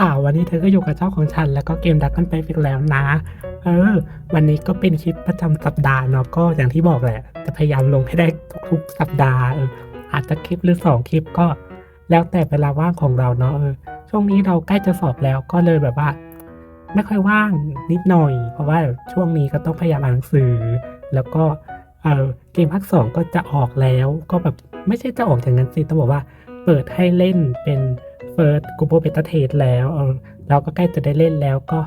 สาวันนี้เธอก็อยู่กับเจ้าของฉัน แล้วก็เกมดักกันไปอีกแล้วนะ เออ วันนี้ก็เป็นคลิปประจำสัปดาห์เนาะก็อย่างที่บอกแหละ จะพยายามลงให้ได้ทุกๆสัปดาห์เอออาจจะคลิปหรือสองคลิปก็ แล้วแต่เวลาว่างของเราเนาะเออช่วงนี้เราใกล้จะสอบแล้วก็เลยแบบว่า ไม่ค่อยว่างนิดหน่อย เพราะว่าช่วงนี้ก็ต้องพยายามอ่านหนังสือ แล้วก็เออเกมภาคสองก็จะออกแล้ว ก็แบบไม่ใช่จะออกอย่างนั้นสิต้องบอกว่า เปิดให้เล่นเป็น First Global Beta Test แล้วเราก็ใกล้จะได้เล่นแล้วก็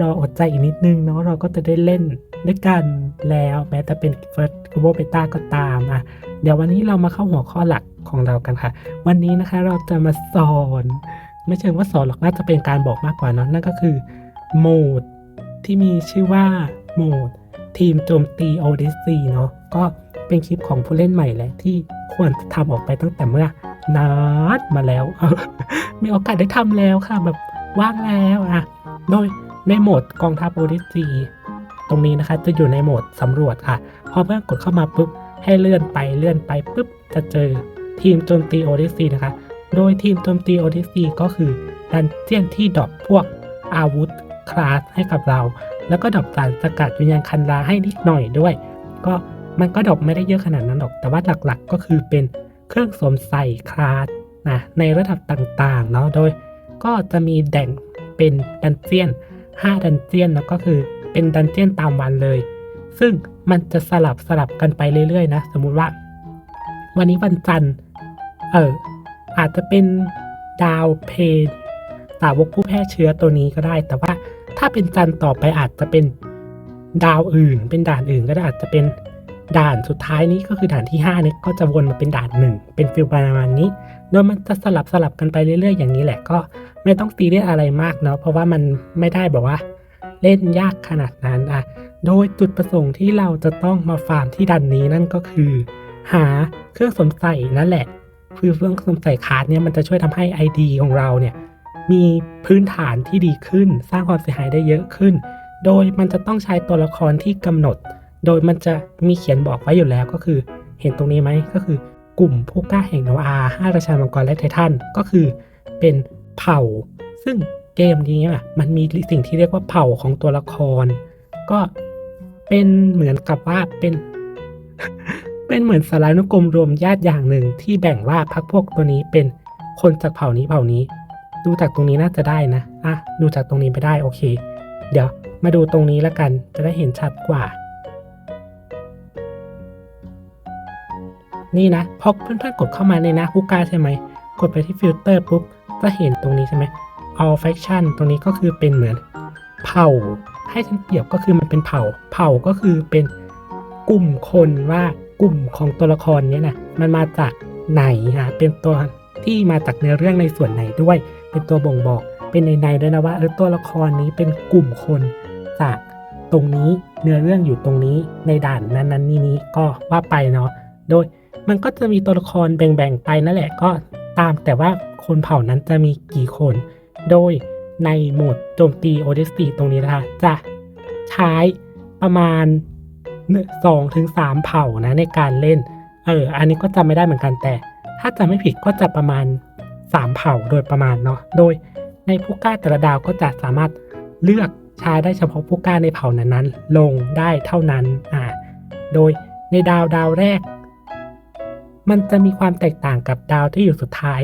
รออดใจอีกนิดนึงเนาะเราก็จะได้เล่นด้วยกันแล้วแม้แต่เป็น First Global Beta ก็ตามอะเดี๋ยววันนี้เรามาเข้าหัวข้อหลักของเรากันค่ะ วันนี้นะคะเราจะมาสอน ไม่เชิงว่าสอนหรอกน่าจะเป็นการบอกมากกว่าเนาะนั่นก็คือโหมดที่มีชื่อว่าโหมดทีมโจมตี Odyssey เนาะก็เป็นคลิปของผู้เล่นใหม่แหละที่ควรทำออกไปตั้งแต่เมื่อ นานมาแล้ว มีโอกาสได้ทำแล้วค่ะ แบบว่างแล้วอะโดยในโหมดกองทัพ Odyssey ตรงนี้นะคะ จะอยู่ในโหมดสำรวจค่ะ พอเมื่อกดเข้ามาปุ๊บ ให้เลื่อนไปเลื่อนไปปุ๊บ จะเจอทีมโจมตี Odyssey นะคะ โดยทีมโจมตี Odyssey ก็คือดันเจียนที่ดรอปพวกอาวุธคลาสให้กับเรา แล้วก็ดรอปสารสกัดวิญญาณคันราให้นิดหน่อยด้วย ก็มันก็ดรอปไม่ได้เยอะขนาดนั้นหรอก แต่ว่าหลักๆ ก็คือเป็น เครื่องสวมใส่คลาสนะในระดับต่างๆเนาะโดยก็จะมีแบ่งเป็นดันเจียน 5 ดันเจียนแล้วก็คือเป็นดันเจียนตามวันเลย ซึ่งมันจะสลับสลับกันไปเรื่อยๆนะสมมุติว่า วันนี้วันจันทร์เอออาจจะเป็นดาวเพนสาวกผู้แพร่เชื้อตัวนี้ก็ได้ แต่ว่าถ้าเป็นจันทร์ต่อไปอาจจะเป็นดาวอื่น เป็นด่านอื่นก็ได้อาจจะเป็น ด่านสุดท้ายนี้ก็คือด่านที่5เนี่ยก็จะวนมาเป็นด่านหนึ่งเป็นฟิลประมาณนี้โดยมันจะสลับสลับกันไปเรื่อย ๆ อย่างนี้แหละก็ไม่ต้องตีเรียกอะไรมากเนาะเพราะว่ามันไม่ได้แบบว่า เล่นยากขนาดนั้นอะโดยจุดประสงค์ที่เราจะต้องมาฟาร์มที่ดันนี้นั่นก็คือ หาเครื่องสมใส่นั่นแหละคือเครื่องสมใส่คาร์ดเนี่ยมันจะช่วยทำให้ ID ของเราเนี่ยมีพื้นฐานที่ดีขึ้น สร้างความเสียหายได้เยอะขึ้น โดยมันจะต้องใช้ตัวละครที่กำหนด โดยมันจะมีเขียนบอกไว้อยู่แล้วก็คือ เห็นตรงนี้ไหมก็คือกลุ่มผู้กล้าแห่งนวอาห้าราชามังกรและไททันก็คือเป็นเผ่า ซึ่งเกมนี้อะมันมีสิ่งที่เรียกว่าเผ่าของตัวละคร ก็เป็นเหมือนกับว่าเป็นเป็นเหมือนสารานุกรมรวมญาติอย่างหนึ่งที่แบ่งว่าพักพวกตัวนี้เป็นคนจากเผ่านี้เผ่านี้ ดูจากตรงนี้น่าจะได้นะอะดูจากตรงนี้ไปได้โอเค เดี๋ยวมาดูตรงนี้แล้วกันจะได้เห็นชัดกว่า นี่นะพอเพื่อนๆกดเข้ามาในนะฮูกาใช่ไหม กดไปที่ฟิลเตอร์ปุ๊บจะเห็นตรงนี้ใช่ไหม all faction ตรงนี้ก็คือเป็นเหมือนเผ่า ให้ฉันเปรียบก็คือมันเป็นเผ่า เผ่าก็คือเป็นกลุ่มคนว่ากลุ่มของตัวละครเนี้ยนะมันมาจากไหนฮะเป็นตัวที่มาจากเนื้อเรื่องในส่วนไหนด้วย เป็นตัวบ่งบอก เป็นในในด้วยนะว่าเออตัวละครนี้เป็นกลุ่มคนจากตรงนี้เนื้อเรื่องอยู่ตรงนี้ในด่านนั้นๆนี้นี้ก็ว่าไปเนาะโดย มันก็จะมีตัวละครแบ่งๆไปนั่นแหละก็ตามแต่ว่าคนเผ่านั้นจะมีกี่คน โดยในโหมดโจมตีโอเดสตีตรงนี้นะคะจะใช้ประมาณสองถึงสามเผ่านะในการเล่น เออ อันนี้ก็จำไม่ได้เหมือนกันแต่ ถ้าจำไม่ผิดก็จะประมาณสามเผ่าโดยประมาณเนาะโดยในผู้กล้าแต่ละดาวก็จะสามารถเลือกใช้ได้เฉพาะผู้กล้าในเผ่านั้นๆลงได้เท่านั้นอ่าโดยในดาวดาวแรก มันจะมีความแตกต่างกับดาวที่อยู่สุดท้าย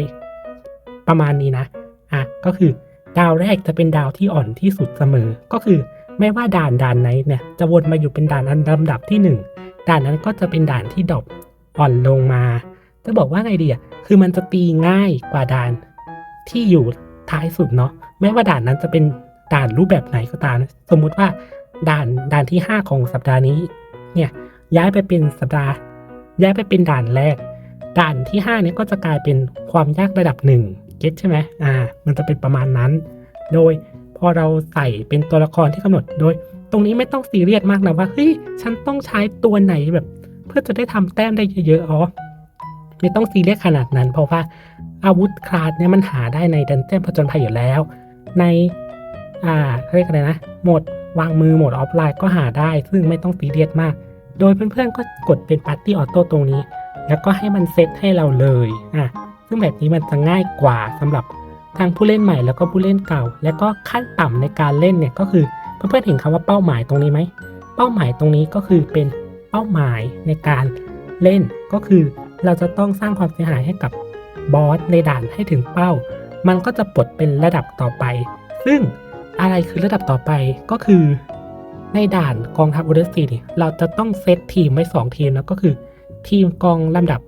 ประมาณนี้นะอะก็คือดาวแรกจะเป็นดาวที่อ่อนที่สุดเสมอ ก็คือไม่ว่าด่านด่านไหนเนี่ยจะวนมาอยู่เป็นด่านอันลำดับที่หนึ่งด่านนั้นก็จะเป็นด่านที่ดอปอ่อนลงมา จะบอกว่าไงดีอะคือมันจะตีง่ายกว่าด่านที่อยู่ท้ายสุดเนาะไม่ว่าด่านนั้นจะเป็นด่านรูปแบบไหนก็ตาม สมมุติว่าด่านด่านที่ 5 ของสัปดาห์นี้ เนี่ยย้ายไปเป็นสัปดาห์ ย้ายไปเป็นด่านแรก ด่านที่5เนี่ยก็จะกลายเป็นความยากระดับหนึ่งเก็ตใช่ไหมอ่า มันจะเป็นประมาณนั้น โดยพอเราใส่เป็นตัวละครที่กำหนดโดย ตรงนี้ไม่ต้องซีเรียสมากนะว่าเฮ้ยฉันต้องใช้ตัวไหนแบบ เพื่อจะได้ทำแต้มได้เยอะๆอ๋อไม่ต้องซีเรียสขนาดนั้น เพราะว่าอาวุธคลาสเนี่ยมันหาได้ในดันเจี้ยนผจญภัยอยู่แล้ว ในอ่าเขาเรียกอะไรนะโหมดวางมือโหมดออฟไลน์ก็หาได้ ซึ่งไม่ต้องซีเรียสมาก โดยเพื่อนๆก็กดเป็นปาร์ตี้ออโต้ตรงนี้ แล้วก็ให้มันเซตให้เราเลยอะซึ่งแบบนี้มันจะง่ายกว่าสำหรับทั้งผู้เล่นใหม่แล้วก็ผู้เล่นเก่า แล้วก็ขั้นต่ำในการเล่นเนี่ยก็คือเพื่อนๆเห็นคำว่าเป้าหมายตรงนี้ไหม เป้าหมายตรงนี้ก็คือเป็นเป้าหมายในการเล่นก็คือเราจะต้องสร้างความเสียหายให้กับบอสในด่านให้ถึงเป้า มันก็จะปลดเป็นระดับต่อไป ซึ่งอะไรคือระดับต่อไปก็คือ ในด่านกองทัพอุดซีเนี่ยเราจะต้องเซตทีมไว้2ทีมแล้วก็คือ ทีมกองลำดับ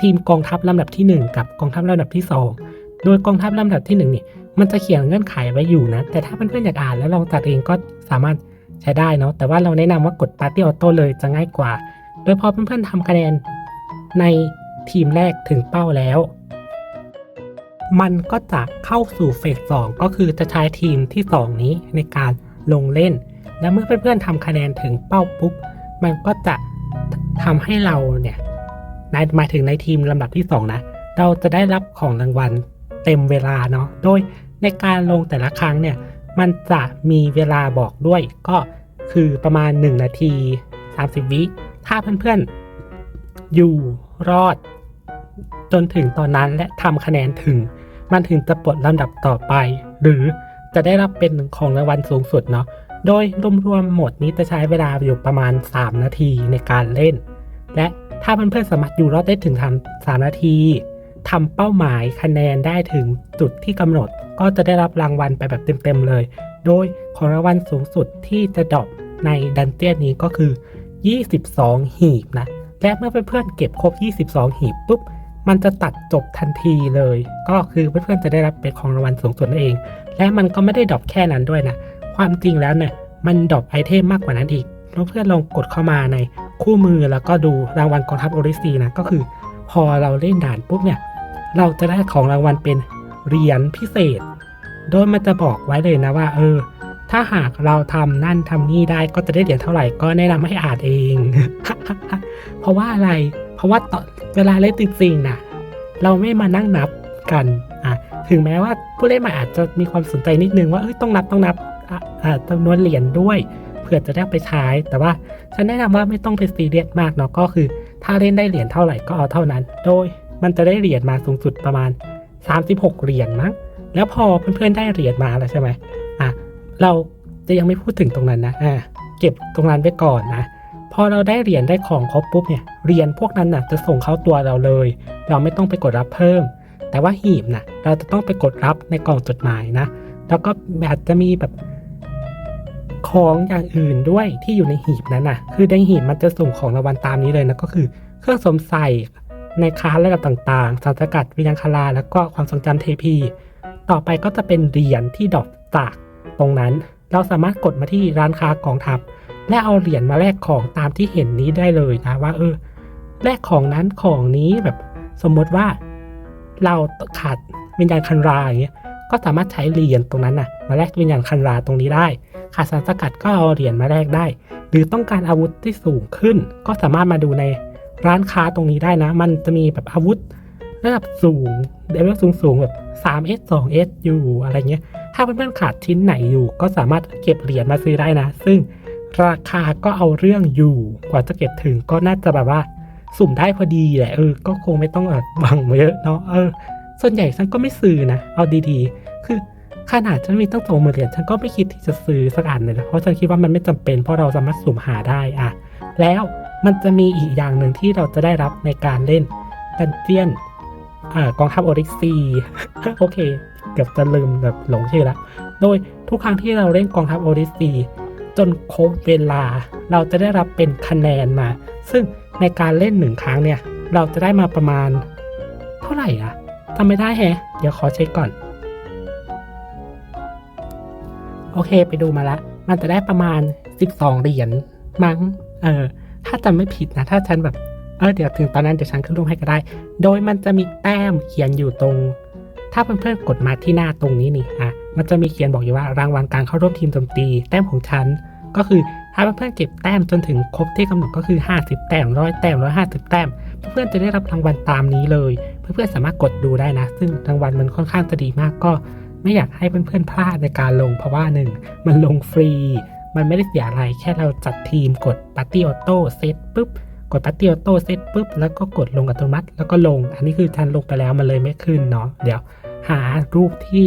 ทีมกองทัพลำดับที่ 1 กับกองทัพลำดับที่ 2 โดยกองทัพลำดับที่1นี่มันจะเขียนเงื่อนไขไว้อยู่นะ แต่ถ้าเพื่อนๆอยากอ่านแล้วลองตัดเองก็สามารถใช้ได้เนาะแต่ว่าเราแนะนำว่ากดปาร์ตี้ออโต้เลยจะง่ายกว่า โดยพอเพื่อนๆทำคะแนนในทีมแรกถึงเป้าแล้ว มันก็จะเข้าสู่เฟสสองก็คือจะใช้ทีมที่ 2 นี้ในการลงเล่น และเมื่อเพื่อนๆทำคะแนนถึงเป้าปุ๊บ มันก็จะ ทำให้เราเนี่ยในหมายถึงในทีมลำดับที่ 2 นะ เราจะได้รับของรางวัลเต็มเวลาเนาะ โดยในการลงแต่ละครั้งเนี่ย มันจะมีเวลาบอกด้วย ก็คือประมาณ 1 นาที 30 วิ ถ้าเพื่อนๆ อยู่รอด จนถึงตอนนั้นและทำคะแนนถึง มันถึงจะปลดลำดับต่อไป หรือจะได้รับเป็นของรางวัลสูงสุดเนาะ โดยรวมๆหมดนี้จะใช้เวลาอยู่ประมาณ 3 นาทีในการเล่น และถ้าเพื่อนๆสามารถอยู่รอดได้ถึงทำสามนาทีทำเป้าหมายคะแนนได้ถึงจุดที่กำหนด ก็จะได้รับรางวัลไปแบบเต็มๆเลย โดยของรางวัลสูงสุดที่จะดรอปในดันเจียนนี้ก็คือ 22 หีบนะ และเมื่อเพื่อนๆเก็บครบ 22 หีบปุ๊บ มันจะตัดจบทันทีเลย ก็คือเพื่อนๆจะได้รับเป็นของรางวัลสูงสุดนั่นเอง และมันก็ไม่ได้ดรอปแค่นั้นด้วยนะ ความจริงแล้วเนี่ยมันดรอปไอเทมมากกว่านั้นอีกเพื่อนลองกดเข้ามาในคู่มือแล้วก็ดูรางวัลกองทัพโอริซีนะก็คือ พอเราเล่นด่านปุ๊บเนี่ยเราจะได้ของรางวัลเป็นเหรียญพิเศษ โดยมันจะบอกไว้เลยนะว่า เออ ถ้าหากเราทำนั่นทำนี่ได้ก็จะได้เหรียญเท่าไหร่ก็แนะนำให้อ่านเอง เพราะว่าอะไร เพราะว่าตอนเวลาเล่นจริงๆนะเราไม่มานั่งนับกันอะถึงแม้ว่าผู้เล่นใหม่อาจจะมีความสนใจนิดนึงว่าเอ้ยต้องนับต้องนับ จำนวนเหรียญด้วยเผื่อจะได้ไปใช้ แต่ว่าฉันแนะนำว่าไม่ต้องไปซีเรียสมากเนาะก็คือ ถ้าเล่นได้เหรียญเท่าไหร่ก็เอาเท่านั้น โดยมันจะได้เหรียญมาสูงสุดประมาณ 36 เหรียญมั้งแล้วพอเพื่อนๆได้เหรียญมาแล้วใช่ไหมอะเราจะยังไม่พูดถึงตรงนั้นนะอะเก็บตรงนั้นไว้ก่อนนะพอเราได้เหรียญได้ของครบปุ๊บเนี่ยเหรียญพวกนั้นน่ะจะส่งเข้าตัวเราเลย เราไม่ต้องไปกดรับเพิ่ม แต่ว่าหีบน่ะเราจะต้องไปกดรับในกล่องจดหมายนะ แล้วก็อาจจะมีแบบ ของอย่างอื่นด้วยที่อยู่ในหีบนั้นน่ะคือในหีบมันจะส่งของรางวัลตามนี้เลยนะก็คือ เครื่องสวมใส่ในคลาสระดับต่างๆสารสกัดวิญญาณคาราแล้วก็ความทรงจำเทพี ต่อไปก็จะเป็นเหรียญที่ดอปจากตรงนั้น เราสามารถกดมาที่ร้านค้ากองทัพ และเอาเหรียญมาแลกของตามที่เห็นนี้ได้เลยนะว่าเออแลกของนั้นของนี้แบบสมมติว่า เราขาดวิญญาณคันราอย่างเงี้ยก็สามารถใช้เหรียญตรงนั้นน่ะมาแลกวิญญาณคันราตรงนี้ได้ ขาดสารสกัดก็เอาเหรียญมาแลกได้ หรือต้องการอาวุธที่สูงขึ้น ก็สามารถมาดูในร้านค้าตรงนี้ได้นะ มันจะมีแบบอาวุธระดับสูงเลเวลสูงสูงแบบ 3S 2S อยู่อะไรเงี้ย ถ้าเพื่อนๆขาดชิ้นไหนอยู่ ก็สามารถเก็บเหรียญมาซื้อได้นะ ซึ่งราคาก็เอาเรื่องอยู่ กว่าจะเก็บถึงก็น่าจะแบบว่า สุ่มได้พอดีแหละ เออ ก็คงไม่ต้องแบบหวังเยอะเนาะ เออ ส่วนใหญ่ฉันก็ไม่ซื้อนะ เอาดีๆ ขนาดฉันมีตั้งสองหมื่นเหรียญฉันก็ไม่คิดที่จะซื้อสักอันเลยนะเพราะฉันคิดว่ามันไม่จำเป็นเพราะเราสามารถสุ่มหาได้อะแล้วมันจะมีอีกอย่างหนึ่งที่เราจะได้รับในการเล่นดันเจียนอ่ากองทัพโอริกซีโอเค เกือบจะลืมแบบหลงชื่อแล้วโดยทุกครั้งที่เราเล่นกองทัพโอริสซีจนครบเวลา เราจะได้รับเป็นคะแนนมา ซึ่งในการเล่นหนึ่งครั้งเนี่ย เราจะได้มาประมาณ เท่าไหร่อะจำไม่ได้แฮะ เดี๋ยวขอเช็คก่อน โอเคไปดูมาละ มันจะได้ประมาณ 12 เหรียญมั้ง เออ ถ้าจำไม่ผิดนะ ถ้าฉันแบบ เออ เดี๋ยวถึงตอนนั้นเดี๋ยวฉันขึ้นรูปให้ก็ได้ โดยมันจะมีแต้มเขียนอยู่ตรง ถ้าเพื่อนๆกดมาที่หน้าตรงนี้นี่อะ มันจะมีเขียนบอกอยู่ว่ารางวัลการเข้าร่วมทีมโจมตี แต้มของฉัน ก็คือถ้าเพื่อนๆเก็บแต้มจนถึงครบที่กำหนดก็คือ 50 แต้มร้อยแต้มร้อยห้าสิบแต้ม เพื่อนๆจะได้รับรางวัลตามนี้เลย เพื่อนๆสามารถกดดูได้นะ ซึ่งรางวัลมันค่อนข้างจะดีมากก็ ไม่อยากให้เพื่อนๆพลาดในการลงเพราะว่าหนึ่งมันลงฟรี มันไม่ได้เสียอะไรแค่เราจัดทีมกดปาร์ตี้ออโต้เซตปุ๊บกดปาร์ตี้ออโต้เซตปุ๊บแล้วก็กดลงอัตโนมัติ แล้วก็ลง อันนี้คือทันลงไปแล้วมันเลยไม่ขึ้นเนาะเดี๋ยวหารูปที่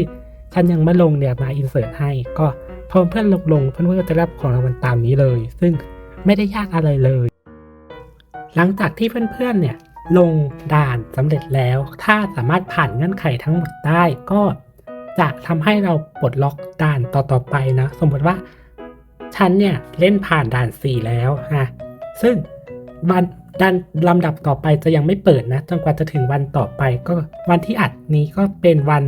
ฉันยังไม่ลงเนี่ยมาอินเสิร์ตให้ก็พอเพื่อนลงลงเพื่อนๆก็จะรับของรางวัลตามนี้เลย ซึ่งไม่ได้ยากอะไรเลย หลังจากที่เพื่อนๆเนี่ยลงด่านสำเร็จแล้ว ถ้าสามารถผ่านเงื่อนไขทั้งหมดได้ก็ จะทำให้เราปลดล็อกด่านต่อๆไปนะ สมมติว่าฉันเนี่ยเล่นผ่านด่าน 4 แล้วฮะซึ่งวันดันลำดับต่อไปจะยังไม่เปิดนะจนกว่าจะถึงวันต่อไปก็วันที่อัดนี้ก็เป็นวัน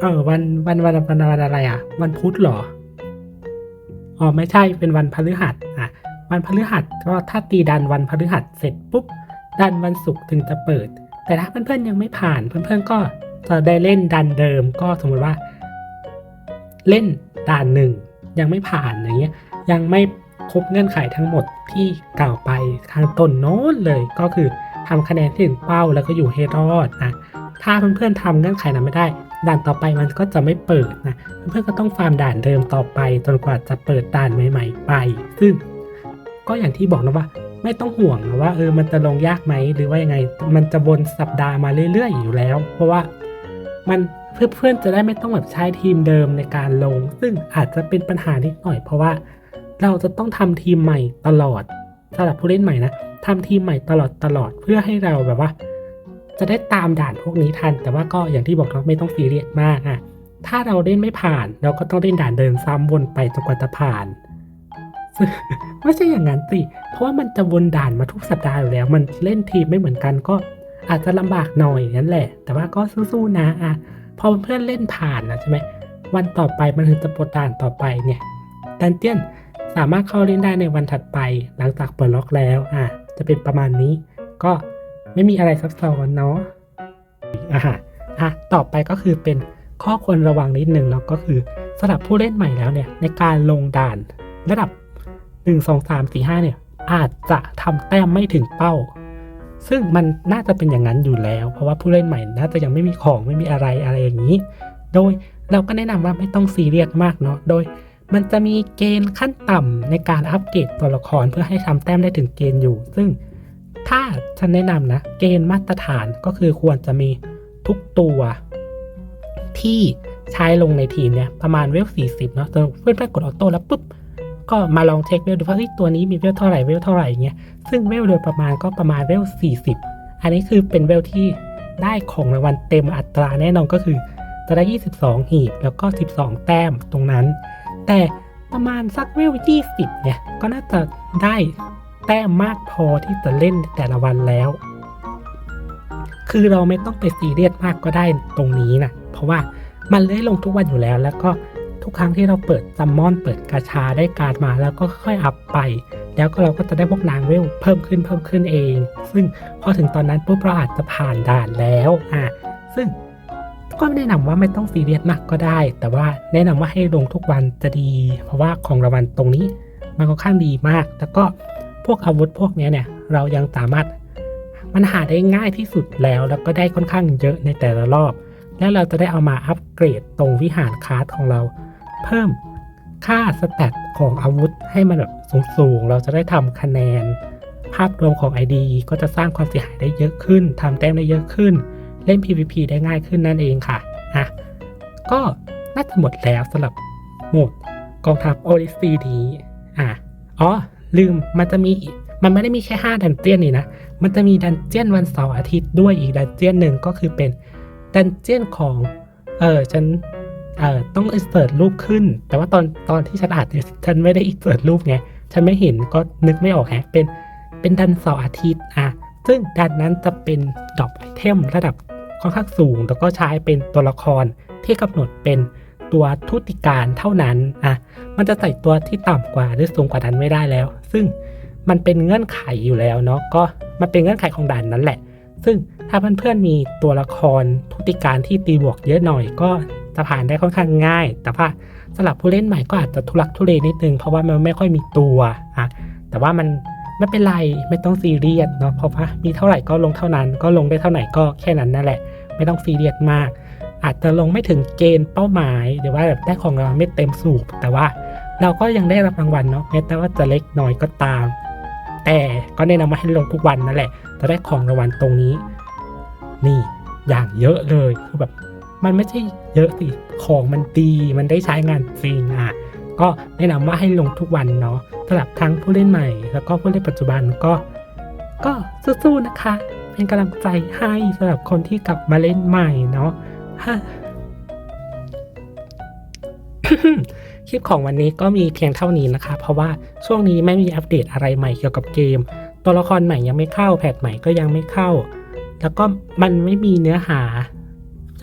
เออวันวันวันวันวันอะไรอะ วันพุธหรออ๋อไม่ใช่เป็นวันพฤหัสอะวันพฤหัสก็ถ้าตีดันวันพฤหัสเสร็จปุ๊บดันวันศุกร์ถึงจะเปิด แต่ถ้าเพื่อนๆยังไม่ผ่านเพื่อนๆก็ จะได้เล่นดันเดิมก็สมมติว่า เล่นด่านหนึ่งยังไม่ผ่านอย่างเงี้ยยังไม่ครบเงื่อนไขทั้งหมดที่กล่าวไปทางต้นโน้นเลยก็คือทำคะแนนที่ถึงเป้าแล้วก็อยู่ให้รอดนะถ้าเพื่อนๆทำเงื่อนไขนั้นไม่ได้ ด่านต่อไปมันก็จะไม่เปิดนะเพื่อนๆก็ต้องฟาร์มด่านเดิมต่อไปจนกว่าจะเปิดด่านใหม่ ๆ ไป ซึ่ง ก็อย่างที่บอกนะว่า ไม่ต้องห่วงนะว่าเออมันจะลงยากไหมหรือว่ายังไงมันจะวนสัปดาห์มาเรื่อยๆอยู่แล้ว เพราะว่า มันเพื่อนๆจะได้ไม่ต้องแบบใช้ทีมเดิมในการลง ซึ่งอาจจะเป็นปัญหานิดหน่อย เพราะว่าเราจะต้องทำทีมใหม่ตลอดสำหรับผู้เล่นใหม่นะทำทีมใหม่ตลอดตลอดเพื่อให้เราแบบว่า จะได้ตามด่านพวกนี้ทัน แต่ว่าก็อย่างที่บอกเราไม่ต้องซีเรียสมากอะถ้าเราเล่นไม่ผ่านเราก็ต้องเล่นด่านเดินซ้ำวนไปจนกว่าจะผ่านไม่ใช่อย่างนั้นสิ เพราะว่ามันจะวนด่านมาทุกสัปดาห์อยู่แล้ว มันเล่นทีมไม่เหมือนกันก็ อาจจะลำบากหน่อยนั่นแหละ แต่ว่าก็สู้ๆนะอะพอเพื่อนเล่นผ่านนะใช่ไหมวันต่อไปมันถึงจะโปลดด่านต่อไปเนี่ยดันเจียนสามารถเข้าเล่นได้ในวันถัดไปหลังจากเปลดล็อกแล้วอะจะเป็นประมาณนี้ ก็ไม่มีอะไรซับซ้อนเนาะอะฮะอะต่อไปก็คือเป็นข้อควรระวังนิดนึงเนาะก็คือสำหรับผู้เล่นใหม่แล้วเนี่ยในการลงด่านระดับ 1 2 3 4 5เนี่ยอาจจะทำแต้มไม่ถึงเป้า ซึ่งมันน่าจะเป็นอย่างนั้นอยู่แล้ว เพราะว่าผู้เล่นใหม่น่าจะยังไม่มีของไม่มีอะไรอะไรอย่างนี้ โดยเราก็แนะนำว่าไม่ต้องซีเรียสมากเนาะโดยมันจะมีเกณฑ์ขั้นต่ำในการอัปเกรดตัวละครเพื่อให้ทำแต้มได้ถึงเกณฑ์อยู่ ซึ่งถ้าฉันแนะนำนะ เกณฑ์มาตรฐานก็คือควรจะมีทุกตัวที่ใช้ลงในทีมเนี่ยประมาณเวล40เนาะเพื่อนๆกดออโต้แล้วปุ๊บ ก็มาลองเช็คเวลดูว่าเฮ้ยตัวนี้มีเวลเท่าไหร่เวลเท่าไหร่เงี้ยซึ่งเวลโดยประมาณก็ประมาณเวล40 อันนี้คือเป็นเวลที่ได้ของรางวัลเต็มอัตราแน่นอนก็คือจะได้ 22 หีบแล้วก็ 12 แต้มตรงนั้น แต่ประมาณสักเวล20 เนี่ย ก็น่าจะได้แต้มมากพอที่จะเล่นแต่ละวันแล้ว คือเราไม่ต้องไปซีเรียสมากก็ได้ตรงนี้นะ เพราะว่ามันเลื่อยลงทุกวันอยู่แล้ว แล้วก็ ทุกครั้งที่เราเปิดซัมมอน เปิดกาชาได้การมาแล้วก็ค่อยอัพไป แล้วก็เราก็จะได้พวกนางเวลเพิ่มขึ้นเพิ่มขึ้นเอง ซึ่งพอถึงตอนนั้นปุ๊บเราอาจจะผ่านด่านแล้วอะซึ่งก็ไม่แนะนำว่าไม่ต้องซีเรียสมากก็ได้ แต่ว่าแนะนำว่าให้ลงทุกวันจะดี เพราะว่าของรางวัลตรงนี้มันค่อนข้างดีมาก แล้วก็พวกอาวุธพวกนี้เนี่ยเรายังสามารถมันหาได้ง่ายที่สุดแล้ว แล้วก็ได้ค่อนข้างเยอะในแต่ละรอบ แล้วเราจะได้เอามาอัปเกรดตรงวิหารคาร์ดของเรา เพิ่มค่าสแตทของอาวุธให้มันแบบสูงๆ เราจะได้ทำคะแนน ภาพรวมของ ID ก็จะสร้างความเสียหายได้เยอะขึ้นทำแต้มได้เยอะขึ้น เล่น PVP ได้ง่ายขึ้นนั่นเองค่ะอะก็น่าจะหมดแล้วสำหรับหมดกองทัพโอริซีนี้อะอ๋อ ลืมมันจะมีมันไม่ได้มีแค่ 5 ดันเจียนนี่นะ มันจะมีดันเจียนวันเสาร์อาทิตย์ด้วยอีกดันเจียนหนึ่งก็คือเป็นดันเจียนของ เออฉัน เอ่อต้องอินเสิร์ตรูปขึ้น แต่ว่าตอนตอนที่ฉันอ่านเนี่ยฉันไม่ได้อินเสิร์ตรูปไงฉันไม่เห็นก็นึกไม่ออกแฮะเป็นเป็นดันเสาร์อาทิตย์อะซึ่งดันนั้นจะเป็นดอปไอเทมระดับค่อนข้างสูง แล้วก็ใช้เป็นตัวละครที่กำหนดเป็นตัวทุติการเท่านั้นอะมันจะใส่ตัวที่ต่ำกว่าหรือสูงกว่านั้นไม่ได้แล้ว ซึ่งมันเป็นเงื่อนไขอยู่แล้วเนาะก็มันเป็นเงื่อนไขของด่านนั้นแหละ ซึ่งถ้าเพื่อนๆมีตัวละครทุติการที่ตีบวกเยอะหน่อยก็ จะผ่านได้ค่อนข้างง่าย แต่ว่าสำหรับผู้เล่นใหม่ก็อาจจะทุลักทุเลนิดนึง เพราะว่ามันไม่ค่อยมีตัวอะแต่ว่ามันไม่เป็นไรไม่ต้องซีเรียสเนาะเพราะว่ามีเท่าไหร่ก็ลงเท่านั้น ก็ลงได้เท่าไหร่ก็แค่นั้นนั่นแหละ ไม่ต้องซีเรียสมาก อาจจะลงไม่ถึงเกณฑ์เป้าหมายหรือว่าแบบได้ของรางวัลไม่เต็มสูบแต่ว่าเราก็ยังได้รับรางวัลเนาะแม้แต่ว่าจะเล็กน้อยก็ตาม แต่ก็แนะนำว่าให้ลงทุกวันนั่นแหละจะได้ของรางวัลตรงนี้ นี่อย่างเยอะเลยคือแบบ มันไม่ใช่เยอะสิของมันดีมันได้ใช้งานจริงอะก็แนะนำว่าให้ลงทุกวันเนาะสำหรับทั้งผู้เล่นใหม่ แล้วก็ผู้เล่นปัจจุบันก็ ก็สู้ๆนะคะ เป็นกำลังใจให้สำหรับคนที่กลับมาเล่นใหม่เนาะฮะคลิปของวันนี้ก็มีเพียงเท่านี้นะคะ เพราะว่าช่วงนี้ไม่มีอัปเดตอะไรใหม่เกี่ยวกับเกม ตัวละครใหม่ยังไม่เข้าแพทใหม่ก็ยังไม่เข้า แล้วก็มันไม่มีเนื้อหา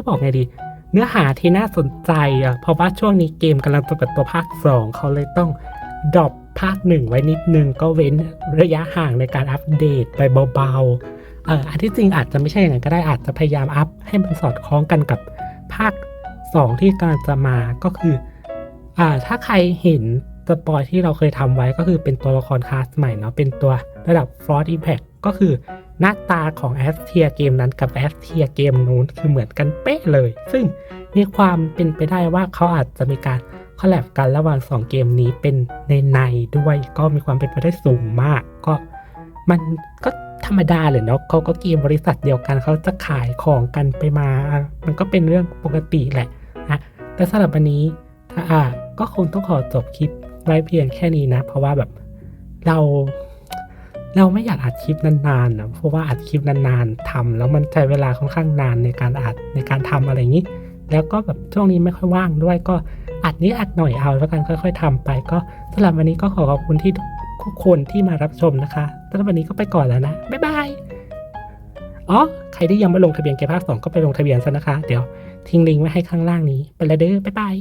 จะบอกไงดี เนื้อหาที่น่าสนใจอะเพราะว่าช่วงนี้เกมกำลังจะเปิดตัวภาค 2 เขาเลยต้องดรอปภาคหนึ่งไว้นิดนึงก็เว้นระยะห่างในการอัปเดตไปเบาๆเอออันที่จริงอาจจะไม่ใช่อย่างนั้นก็ได้อาจจะพยายามอัพให้มันสอดคล้องกันกับภาค 2 ที่กำลังจะมาก็คืออ่าถ้าใครเห็นสปอยที่เราเคยทำไว้ก็คือเป็นตัวละครคลาสใหม่เนาะเป็นตัวระดับ Frost Impact ก็คือ หน้าตาของแอสเทียเกมนั้นกับแอสเทียเกมนู้นคือเหมือนกันเป๊ะเลย ซึ่งมีความเป็นไปได้ว่าเขาอาจจะมีการคอลแลบกันระหว่าง 2 เกมนี้เป็นในในด้วยก็มีความเป็นไปได้สูงมาก ก็มันก็ธรรมดาเลยเนาะเขาก็เกมบริษัทเดียวกันเขาจะขายของกันไปมา มันก็เป็นเรื่องปกติแหละนะแต่สำหรับวันนี้ถ้าก็คงต้องขอจบคลิปไว้เพียงแค่นี้นะ เพราะว่าแบบเรา เราไม่อยากอัดคลิปนานๆนะเพราะว่าอัดคลิปนานๆทำแล้วมันใช้เวลาค่อนข้างนานในการอัดในการทำอะไรอย่างนี้ แล้วก็แบบช่วงนี้ไม่ค่อยว่างด้วยก็อัดนี้อัดหน่อยเอาแล้วกันค่อย ๆทำไป ก็สำหรับวันนี้ก็ขอขอบคุณที่ทุกคนที่มารับชมนะคะสำหรับวันนี้ก็ไปก่อนแล้วนะบ๊ายบายอ๋อใครที่ยังไม่ลงทะเบียนเกมภาคสองก็ไปลงทะเบียนซะนะคะ เดี๋ยวทิ้งลิงก์ไว้ให้ข้างล่างนี้ไปละเด้อบ๊ายบาย